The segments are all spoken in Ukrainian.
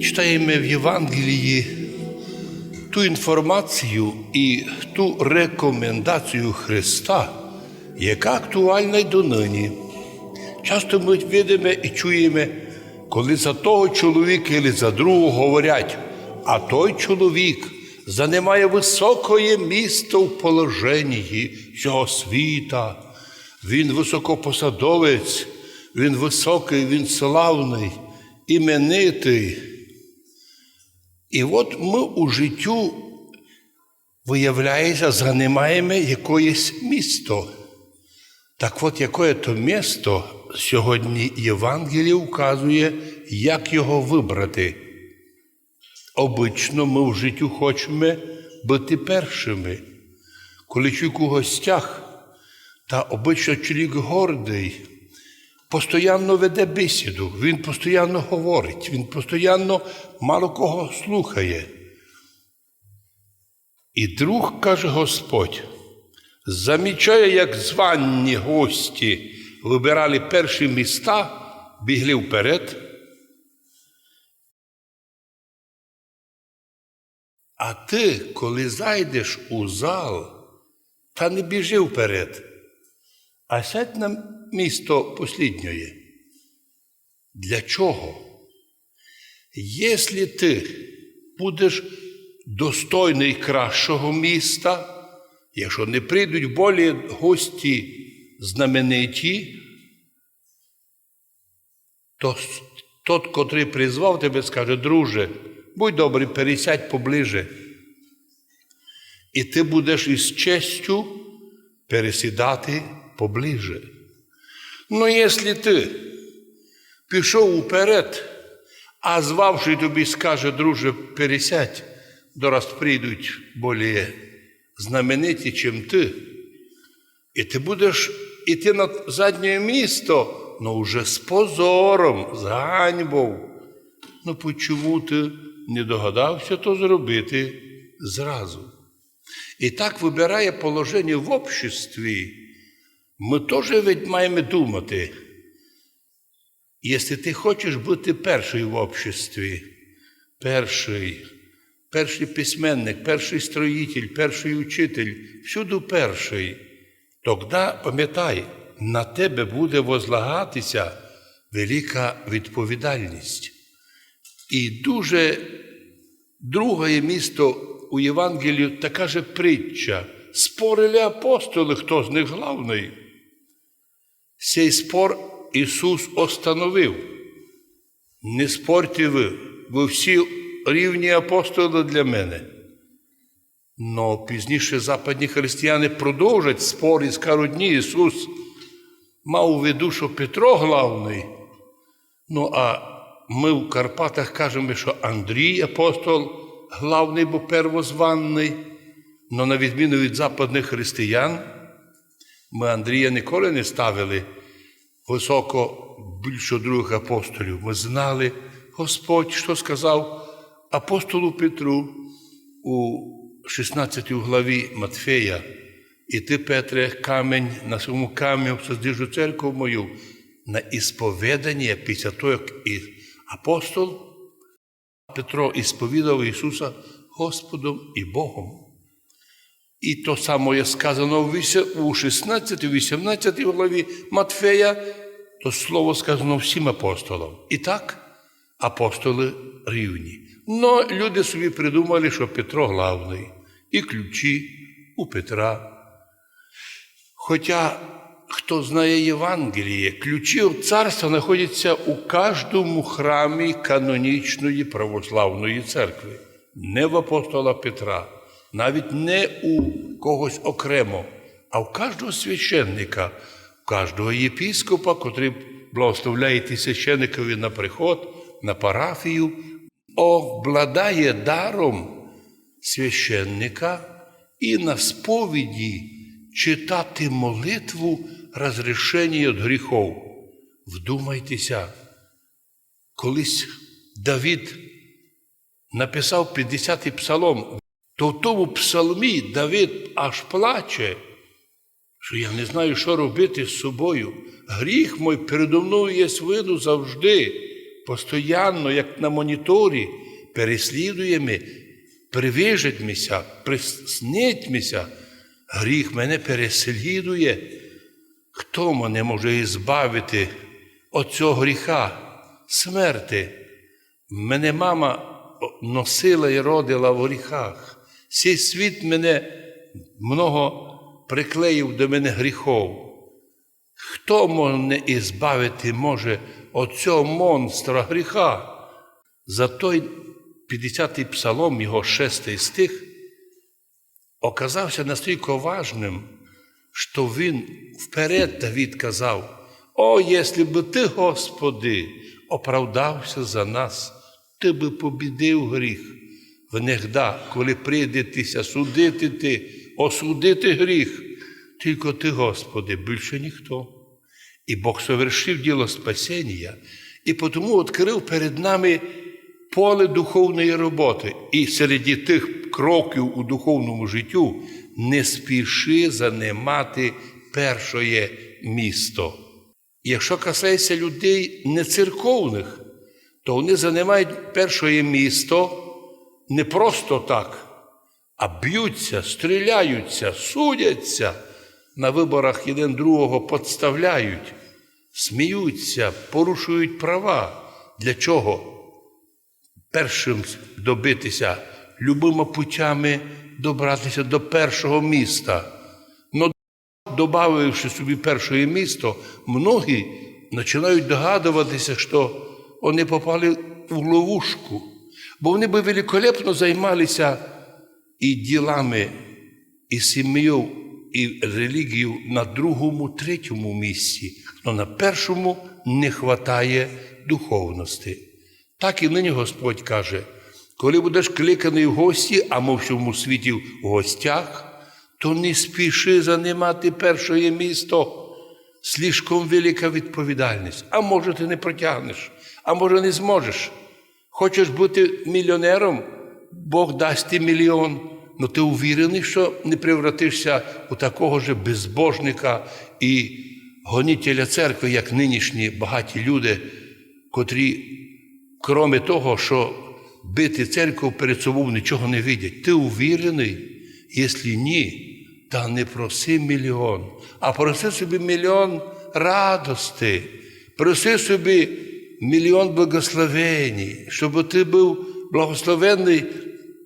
Читаємо в Євангелії ту інформацію і ту рекомендацію Христа, яка актуальна й донині. Часто ми видимо і чуємо, коли за того чоловіка або за другого говорять, а той чоловік занимає високое місто в положенні цього світа. Він високопосадовець, він високий, він славний, іменитий. І от ми у життю, виявляється, займаємо якоїсь місто. Так от, яке то місто сьогодні Євангеліє вказує, як його вибрати. Обично ми в життю хочемо бути першими. Коли чоловік у гостях, та обично чоловік гордий, постійно веде бесіду, він постійно говорить, він постійно мало кого слухає. І друг, каже Господь, замічає, як званні гості вибирали перші міста, бігли вперед. А ти, коли зайдеш у зал, та не біжи вперед, а сядь на місто послідньої. Для чого? Якщо ти будеш достойний кращого міста, якщо не прийдуть болі гості знамениті, то тот, котрий призвав тебе, скаже, друже, будь добрий, пересядь поближе. І ти будеш із честю пересідати поближе. Ну, якщо ти пішов уперед, а звавши тобі, скаже, друже, пересядь, дораз прийдуть болі знамениті, чим ти, і ти будеш іти на заднє місто, ну вже з позором, з ганьбою. Ну, почому ти не догадався то зробити зразу? І так вибирає положення в обществі. Ми теж маємо думати, якщо ти хочеш бути перший в обществі, перший, перший письменник, перший строїтель, перший учитель, всюди перший, тоді пам'ятай, на тебе буде возлагатися велика відповідальність. І дуже друге місто у Євангелію така же притча. Спорили апостоли, хто з них главний. Цей спор Ісус остановив. Не спорте ви, ви всі рівні апостоли для мене. Но пізніше западні християни продовжать спор і скажуть, ні, Ісус мав у виду, що Петро главний. Ну, а ми в Карпатах кажемо, що Андрій апостол главний, бо первозванний. Но на відміну від западних християн, ми Андрія ніколи не ставили високо більше других апостолів. Ми знали, Господь, що сказав апостолу Петру у 16 главі Матфея. І ти, Петре, камінь на своєму камінь создижу церкву мою на ісповедання після того, як і апостол Петро ісповідав Ісуса Господом і Богом. І то саме сказано у 16, 18 главі Матфея, то слово сказано всім апостолам. І так, апостоли рівні. Но люди собі придумали, що Петро главний, і ключі у Петра. Хоча, хто знає Євангеліє, ключі від царства знаходяться у кожному храмі канонічної православної церкви, не в апостола Петра навіть не у когось окремо, а в кожного священника, в кожного єпіскопа, котрий благословляє священникові на приход, на парафію, обладає даром священника і на сповіді читати молитву розрішення від гріхов. Вдумайтеся, колись Давід написав 50-й псалом то в тому псалмі Давид аж плаче, що я не знаю, що робити з собою. Гріх мой передо мною є свину завжди. постоянно, як на моніторі, переслідує переслідуємо, привижетьмося, приснитьмося, гріх мене переслідує. Хто мене може ізбавити від цього гріха, смерти? Мене мама носила і родила в гріхах. Цей світ мене много приклеїв до мене гріхов. Хто мене ізбавити може від цього монстра гріха? За той 50-й псалом, його шестий стих, оказався настільки важним, що він вперед Давід казав: О, якщо б ти, Господи, оправдався за нас, ти би побідив гріх. Внегда, коли прийдетеся судити ти, осудити гріх, тільки ти, Господи, більше ніхто. І Бог совершив діло спасіння, і тому відкрив перед нами поле духовної роботи. І серед тих кроків у духовному життю не спіши занимати першоє місто. Якщо касається людей нецерковних, то вони займають першоє місто не просто так, а б'ються, стріляються, судяться, на виборах один другого подставляють, сміються, порушують права. Для чого? Першим добитися любими путями добратися до першого міста. Но добавивши собі перше місто, многі починають догадуватися, що вони попали в ловушку, бо вони би великолепно займалися і ділами, і сім'єю, і релігією на другому, третьому місці, але на першому не вистачає духовності. Так і нині Господь каже, коли будеш кликаний в гості, а ми в всьому світі в гостях, то не спіши занимати перше місто. Слишком велика відповідальність. А може, ти не протягнеш, а може, не зможеш. Хочеш бути мільйонером, Бог дасть ти мільйон. Ну ти увірений, що не превратишся у такого ж безбожника і гонителя церкви, як нинішні багаті люди, котрі, кроме того, що бити церкву перед собою нічого не видять. Ти увірений? Якщо ні, та не проси мільйон, а проси собі мільйон радости, проси собі мільйон благословень, щоб ти був благословений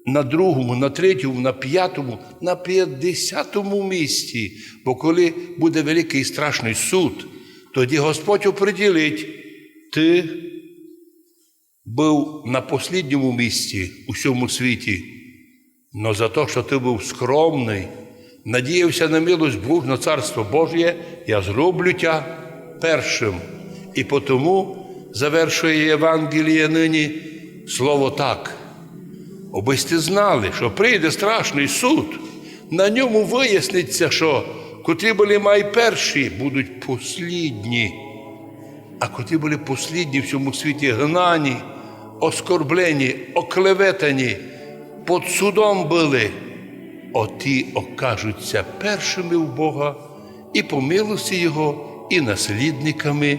на другому, на третьому, на п'ятому, на п'ятдесятому місці. Бо коли буде великий страшний суд, тоді Господь оприділить, ти був на послідньому місці у всьому світі, но за те, що ти був скромний, надіявся на милость Бог, на Царство Божє, я зроблю тя першим. І потому завершує Євангеліє нині слово так. Обись ти знали, що прийде страшний суд, на ньому виясниться, що котрі були найперші, будуть послідні, а котрі були послідні в цьому світі гнані, оскорблені, оклеветані, під судом були, оті окажуться першими в Бога і по милості Його, і наслідниками